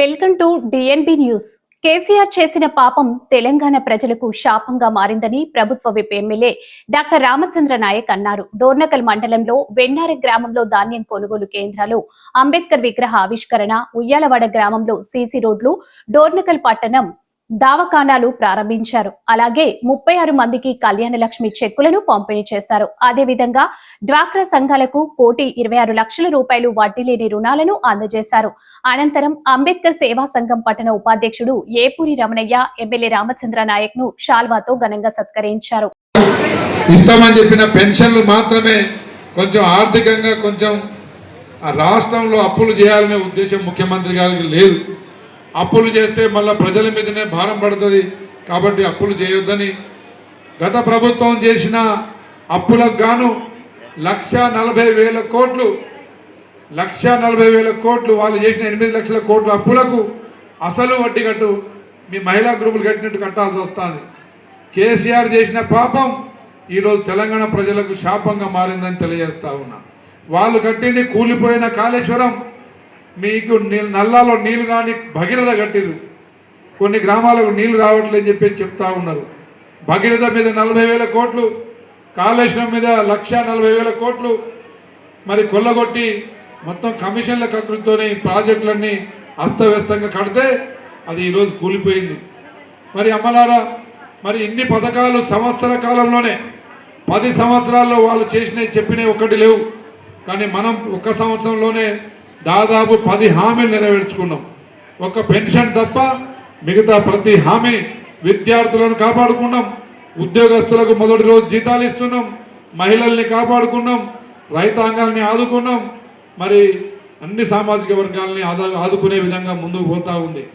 Welcome to DNB news KCR చేసిన పాపం తెలంగాణ ప్రజలకు శాపంగా మారిందని ప్రభుత్వ whip MLA doctor Ramachandra Nayak అన్నారు. డోర్నకల్ మండలంలో వెన్నార గ్రామంలో ధాన్యం కొనుగోలు కేంద్రాలు అంబేద్కర్ విగ్రహ ఆవిష్కరణ ఉయ్యాలవాడ గ్రామంలో సీసీ రోడ్లు డోర్నకల్ పట్టణం దావకానాలు ప్రారంభించారు. అలాగే ముప్పై ఆరు మందికి కళ్యాణ లక్ష్మి చెక్కులను పంపిణీ చేశారు. అదేవిధంగా డ్వాక్రా సంఘాలకు కోటి ఇరవై ఆరు లక్షల రూపాయలు వడ్డీ లేని రుణాలను అందజేశారు. అనంతరం అంబేద్కర్ సేవా సంఘం పట్టణ ఉపాధ్యక్షుడు ఏపూరి రమణయ్య ఎమ్మెల్యే రామచంద్ర నాయక్ను షాల్వాతో ఘనంగా సత్కరించారు. ఇస్తామని చెప్పిన పెన్షన్లు మాత్రమే కొంచెం ఆర్థికంగా కొంచెం రాష్ట్రంలో అప్పులు చేయాలనే ఉద్దేశం ముఖ్యమంత్రి గారికి లేదు. అప్పులు చేస్తే మళ్ళీ ప్రజల మీదనే భారం పడుతుంది. కాబట్టి అప్పులు చేయొద్దని గత ప్రభుత్వం చేసిన అప్పులకు గాను లక్ష నలభై వేల కోట్లు లక్ష నలభై వేల కోట్లు వాళ్ళు చేసిన ఎనిమిది లక్షల కోట్ల అప్పులకు అసలు వడ్డీ కట్టు మీ మహిళా గ్రూపులు కట్టినట్టు కట్టాల్సి వస్తుంది. కేసీఆర్ చేసిన పాపం ఈరోజు తెలంగాణ ప్రజలకు శాపంగా మారిందని తెలియజేస్తా ఉన్నా. వాళ్ళు కట్టింది కూలిపోయిన కాళేశ్వరం మీకు నీ- నల్లాలో నీళ్ళు రాని భగీరథ కట్టిరు. కొన్ని గ్రామాలకు నీళ్ళు రావట్లేదని చెప్పేసి చెప్తా ఉన్నారు. భగీరథ మీద నలభై వేల కోట్లు కాళేశ్వరం మీద లక్ష నలభై వేల కోట్లు మరి కొల్లగొట్టి మొత్తం కమిషన్ల కకృతితోనే ప్రాజెక్టులన్నీ అస్తవ్యస్తంగా కడితే అది ఈరోజు కూలిపోయింది. మరి అమ్మలారా మరి ఇన్ని పథకాలు సంవత్సర కాలంలోనే పది సంవత్సరాల్లో వాళ్ళు చేసినవి చెప్పినవి ఒకటి లేవు. కానీ మనం ఒక సంవత్సరంలోనే దాదాపు పది హామీలు నెరవేర్చుకున్నాం. ఒక పెన్షన్ తప్ప మిగతా ప్రతి హామీ విద్యార్థులను కాపాడుకున్నాం. ఉద్యోగస్తులకు మొదటి రోజు జీతాలు ఇస్తున్నాం. మహిళల్ని కాపాడుకున్నాం. రైతాంగాల్ని ఆదుకున్నాం. మరి అన్ని సామాజిక వర్గాల్ని ఆదా ఆదుకునే విధంగా ముందుకు పోతా ఉంది.